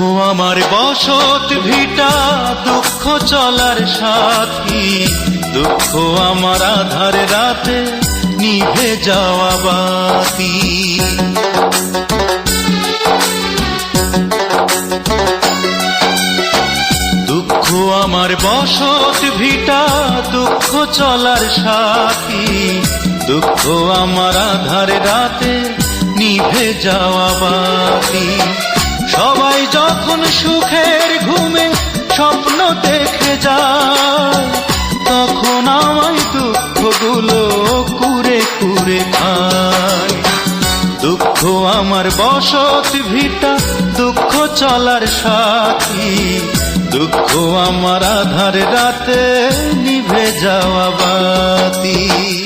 আমার বসত ভিটা, দুঃখ চলার সাথী। দুঃখ আমার আধার রাতে নিভে যাওয়া বাতি। দুঃখ আমার বসত ভিটা, দুঃখ চলার সাথী। দুঃখ আমার আধার রাতে নিভে যাওয়া বাতি। সবাই যখন সুখের ঘুমে স্বপ্ন দেখে যায়, তখন আমায় দুঃখগুলো কুরে কুরে খায়। দুঃখ আমার বসত ভিটা, দুঃখ চলার সাথী। দুঃখ আমার আধার রাতে নিভে যাওয়া বাতি।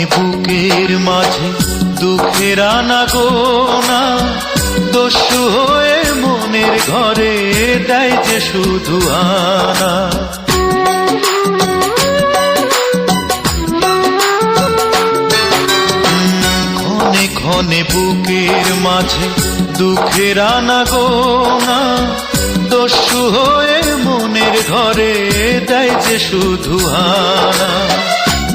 ক্ষণে বুকের মাঝে দুঃখের আনাগোনা দস্যু হয়ে মনের ঘরে দেয় যে শুধু আনা। ক্ষণে ক্ষণে বুকের মাঝে দুঃখের আনাগোনা দস্যু হয়ে মনের ঘরে দেয় যে শুধু হানা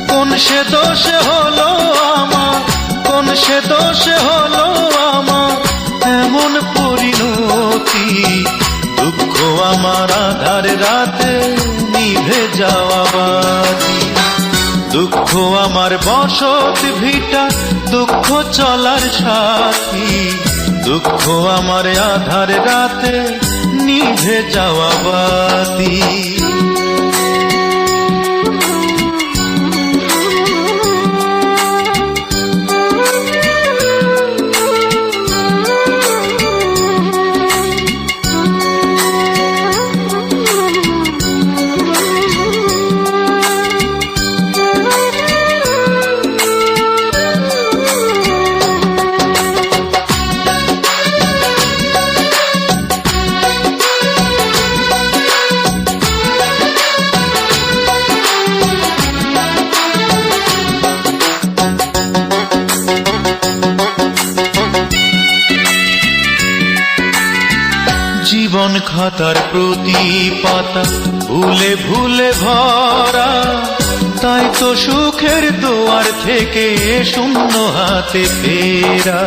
কোন সে দোষে হলো আমার? কোন সে দোষে হলো আমার? এমন পরিণতি? দুঃখ আমার আধার রাতে নিভে যাওয়া বাতি দুঃখ আমার বসত ভিটা, দুঃখ চলার সাথী। দুঃখ আমার আধার রাতে নিভে যাওয়া বাতি খাতার প্রতি পাতা ভুলে ভুলে ভরা। তাই তো সুখের দোয়ার থেকে শূন্য হাতে ফেরা।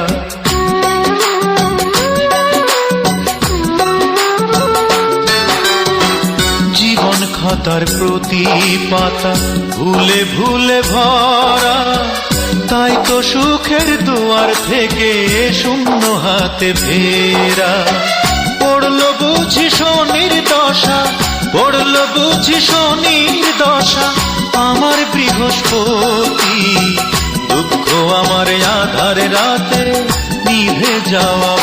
জীবন খাতার প্রতি পাতা ভুলে ভুলে ভরা। তাই তো সুখের দুয়ার থেকে শূন্য হাতে ফেরা। পড়ল বুঝি শনির দশা, পড়ল বুঝি শনির দশা। আমার বৃহস্পতি, দুঃখ আমার আধার রাতে নিভে যাওয়া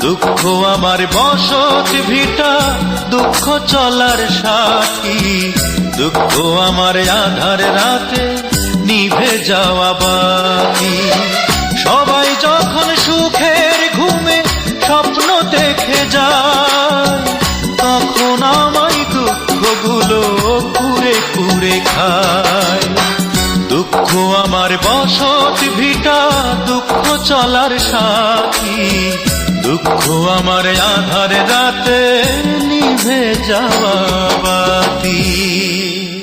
দুঃখ আমার বসত ভিটা, দুঃখ চলার সাথী। দুঃখ আমার আধার রাতে নিভে যাওয়া বাতি। কুরে খায় দুঃখ আমার বসত ভিটা, দুঃখ চলার সাথী। দুঃখ আমার আধার রাতে নিভে যাওয়া বাতি।